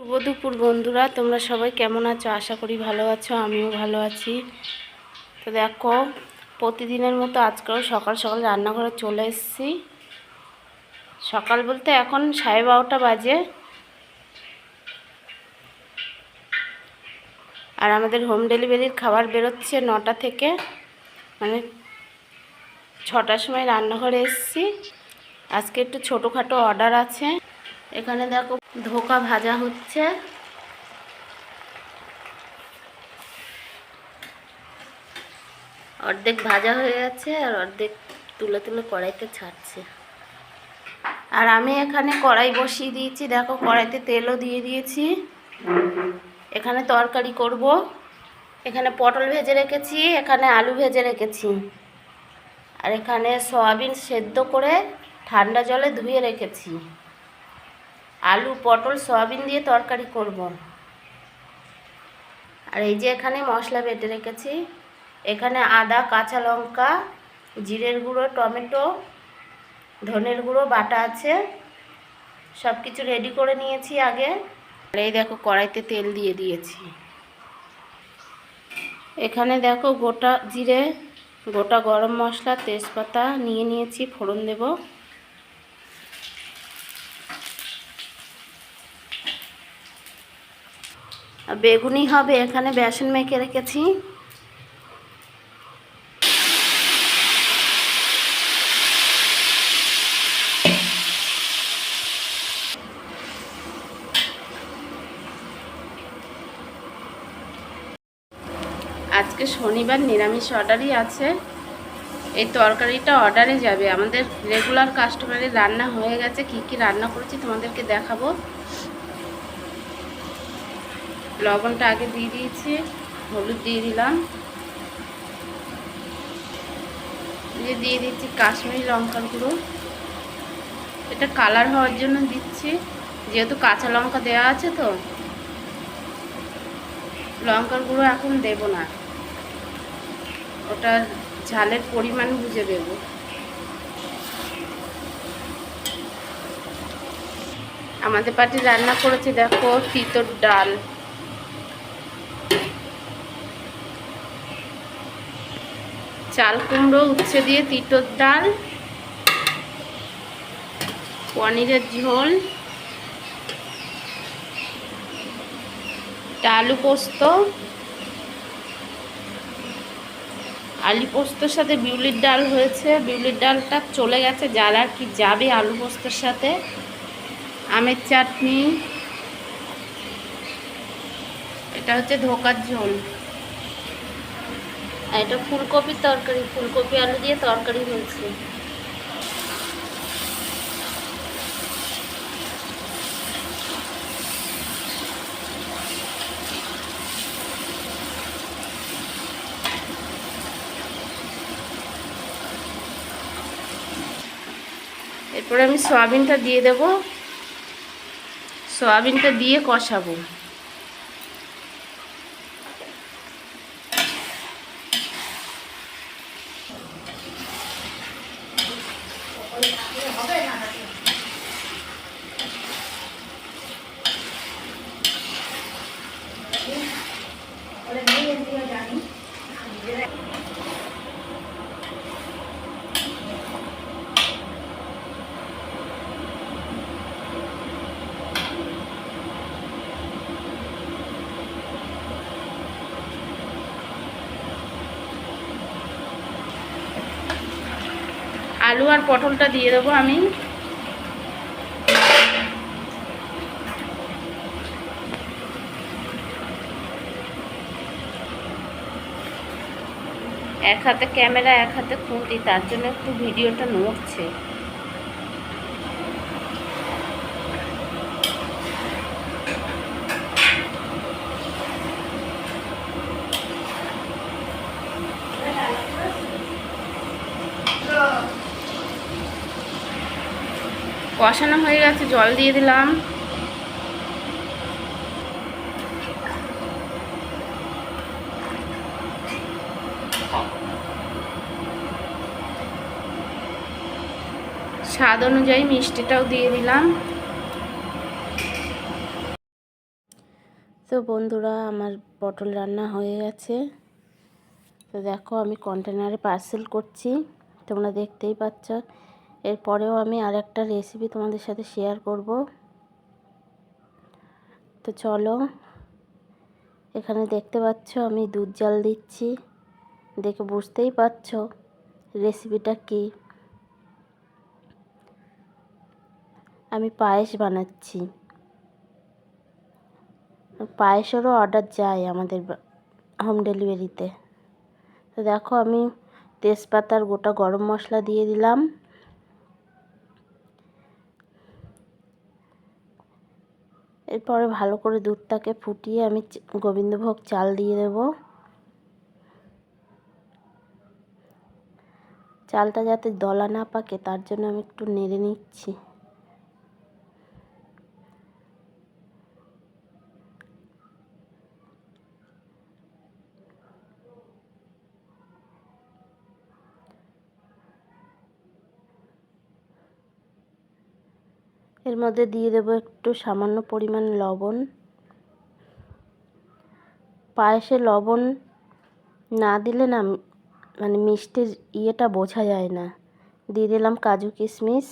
শুভ দুপুর বন্ধুরা, তোমরা সবাই কেমন আছো? আশা করি ভালো আছো, আমিও ভালো আছি। তো দেখো, প্রতিদিনের মতো আজকেও সকাল সকাল রান্নাঘরে চলে এসেছি। সকাল বলতে এখন সাড়ে বারোটা বাজে। আর আমাদের হোম ডেলিভারির খাবার বেরোচ্ছে নটা থেকে। মানে ছটার সময় রান্নাঘরে এসেছি। আজকে একটু ছোটোখাটো অর্ডার আছে। এখানে দেখো ধোকা ভাজা হচ্ছে। অর্ধেক ভাজা হয়ে গেছে আর অর্ধেক তুলে তুলে কড়াইতে ছাড়ছে। আর আমি এখানে কড়াই বসিয়ে দিয়েছি, দেখো কড়াইতে তেলও দিয়ে দিয়েছি। এখানে তরকারি করব। এখানে পটল ভেজে রেখেছি, এখানে আলু ভেজে রেখেছি। আর এখানে সয়াবিন সেদ্ধ করে ঠান্ডা জলে ধুয়ে রেখেছি। আলু, পটল, সয়াবিন দিয়ে তরকারি করব। আর এই যে এখানে মশলা বেটে রেখেছি। এখানে আদা, কাঁচা লঙ্কা, জিরের গুঁড়ো, টমেটো, ধনের গুঁড়ো, বাটা আছে। সব কিছু রেডি করে নিয়েছি আগে। আর এই দেখো কড়াইতে তেল দিয়ে দিয়েছি। এখানে দেখো গোটা জিরে, গোটা গরম মশলা, তেজপাতা নিয়ে নিয়েছি, ফোড়ন দেবো। বেগুনি হবে, এখানে বেসন মেখে রেখেছি। আজকে শনিবার নিরামিষ অর্ডারই আছে। এই তরকারিটা অর্ডারে যাবে। আমাদের রেগুলার কাস্টমারের রান্না হয়ে গেছে। কি কি রান্না করেছি তোমাদেরকে দেখাবো। লবণটা আগে দিয়ে দিয়েছি, হলুদ দিয়ে দিলাম। দিয়ে দিয়ে দিচ্ছি কাশ্মীরি লঙ্কার গুঁড়ো। এটা কালার হওয়ার জন্য দিচ্ছি, যেহেতু কাঁচা লঙ্কা দেওয়া আছে তো। লঙ্কার গুঁড়ো এখন দেব না। ওটা ঝালের পরিমাণ বুঝে দেব। আমাদের পাটি রান্না করেছে দেখো, তিতর ডাল। চাল কুমড়ো, উচ্ছে দিয়ে তিটোর ডাল, পনিরের ঝোল আলু পোস্ত, আলু পোস্তর সাথে বিউলির ডাল হয়েছে। বিউলির ডালটা চলে গেছে, যার আর কি যাবে আলু পোস্তর সাথে। আমের চাটনি, এটা হচ্ছে ধোকার ঝোল। আর এটা ফুলকপির তরকারি, ফুলকপি, আলু দিয়ে তরকারি হয়েছে। এরপরে আমি সয়াবিনটা দিয়ে দেব। সয়াবিনটা দিয়ে কষাবো। আলু আর পটলটা দিয়ে দেবো আমি। এক হাতে ক্যামেরা, এক হাতে খুঁটি, তার জন্য একটু ভিডিওটা নড়ছে। কষানো হয়ে গেছে, জল দিয়ে দিলাম। স্বাদ অনুযায়ী মিষ্টিটাও দিয়ে দিলাম। তো বন্ধুরা, আমার পটল রান্না হয়ে গেছে। তো দেখো, আমি কন্টেনারে পার্সেল করছি। তোমরা দেখতেই পাচ্ছ এরপরেও আমি আর একটা রেসিপি তোমাদের সাথে শেয়ার করব। তো চলো, এখানে দেখতে পাচ্ছ আমি দুধ জাল দিচ্ছি। দেখে বুঝতেই পারছ রেসিপিটা কি। আমি পায়েস বানাচ্ছি। পায়েসেরও অর্ডার যায় আমাদের হোম ডেলিভারিতে তো দেখো আমি তেজপাতার গোটা গরম মশলা দিয়ে দিলাম। এরপরে ভালো করে দুধটাকে ফুটিয়ে আমি গোবিন্দভোগ চাল দিয়ে দেব। চালটা যাতে দলা না পাকে, তার জন্য আমি একটু নেড়ে নিচ্ছি। এর মধ্যে দিয়ে দেবো একটু সামান্য পরিমাণ লবণ। পায়েসে লবণ না দিলে না মানে মিষ্টির ইয়েটা বোঝা যায় না। দিয়ে দিলাম কাজু কিশমিশ।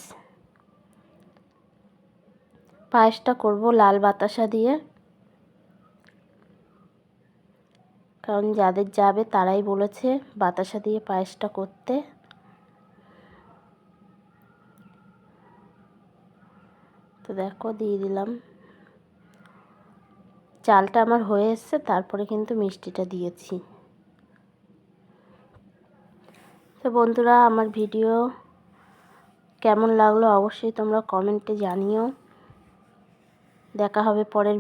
পায়েসটা করব লাল বাতাসা দিয়ে। কারণ যাদের যাবে তারাই বলেছে বাতাসা দিয়ে পায়েসটা করতে তো দেখো, দিয়ে দিলাম। চালটা আমার হয়ে এসছে, তারপরে কিন্তু মিষ্টিটা দিয়েছি। তো বন্ধুরা, আমার ভিডিও কেমন লাগল অবশ্যই তোমরা কমেন্টে জানিও। দেখা হবে পরের